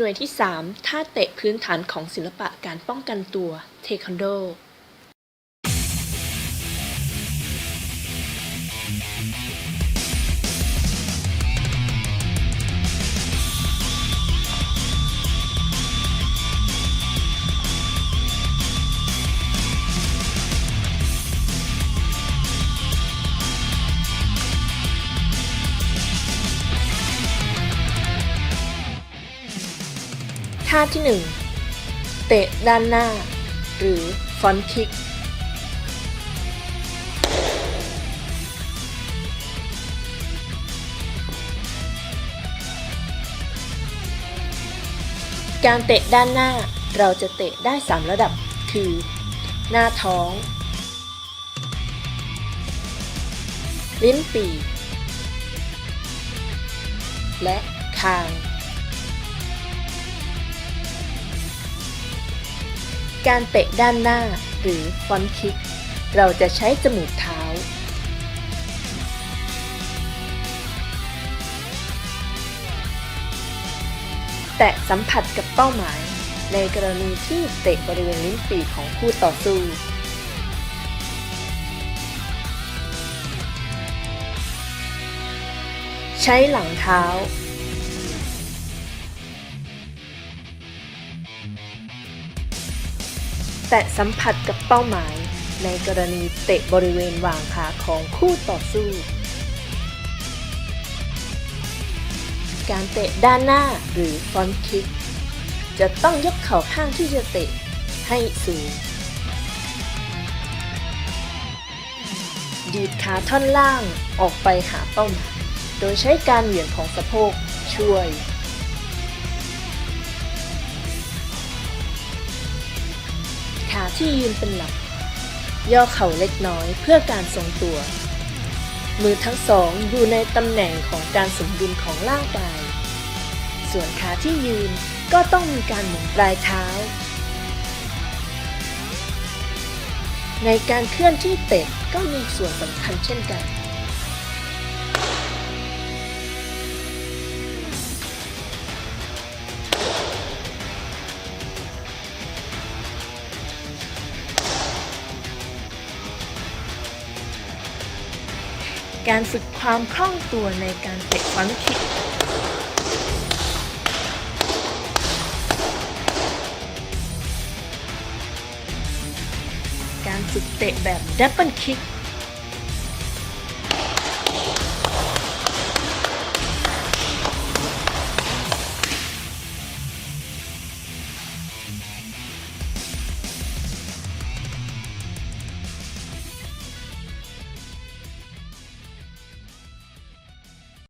หน่วยที่ 3 ท่าเตะพื้นฐานของศิลปะการป้องกันตัว เทควันโด ท่าที่ 1 เตะด้านหน้า หรือฟอนคิก การเตะด้านหน้าเราจะเตะได้ 3 ระดับ คือ หน้าท้อง ลิ้นปี และคาง การเตะด้านหน้าหรือฟอนคิก เราจะใช้จมูกเท้า แตะสัมผัสกับเป้าหมาย ในกรณีที่เตะบริเวณลิ้นปีของคู่ต่อสู้ใช้หลังเท้า แตะสัมผัสกับเป้าหมาย ในกรณีเตะบริเวณวางขาของคู่ต่อสู้ การเตะด้านหน้าหรือฟอนคิก จะต้องยกเข่าข้างที่จะเตะให้สูง ดีดขาท่อนล่างออกไปหาเป้าหมาย โดยใช้การเหวี่ยงของสะโพกช่วย ที่ยืนเป็นหลัก ย่อเข่าเล็กน้อยเพื่อการทรงตัว มือทั้งสองอยู่ในตำแหน่งของการสมดุลของร่างกาย ส่วนขาที่ยืนก็ต้องมีการหมุนปลายเท้า ในการเคลื่อนที่เตะก็มีส่วนสำคัญเช่นกัน การฝึกความคล่องตัวในการเตะฟรอนต์คิกการฝึกเตะแบบดับเบิลคิก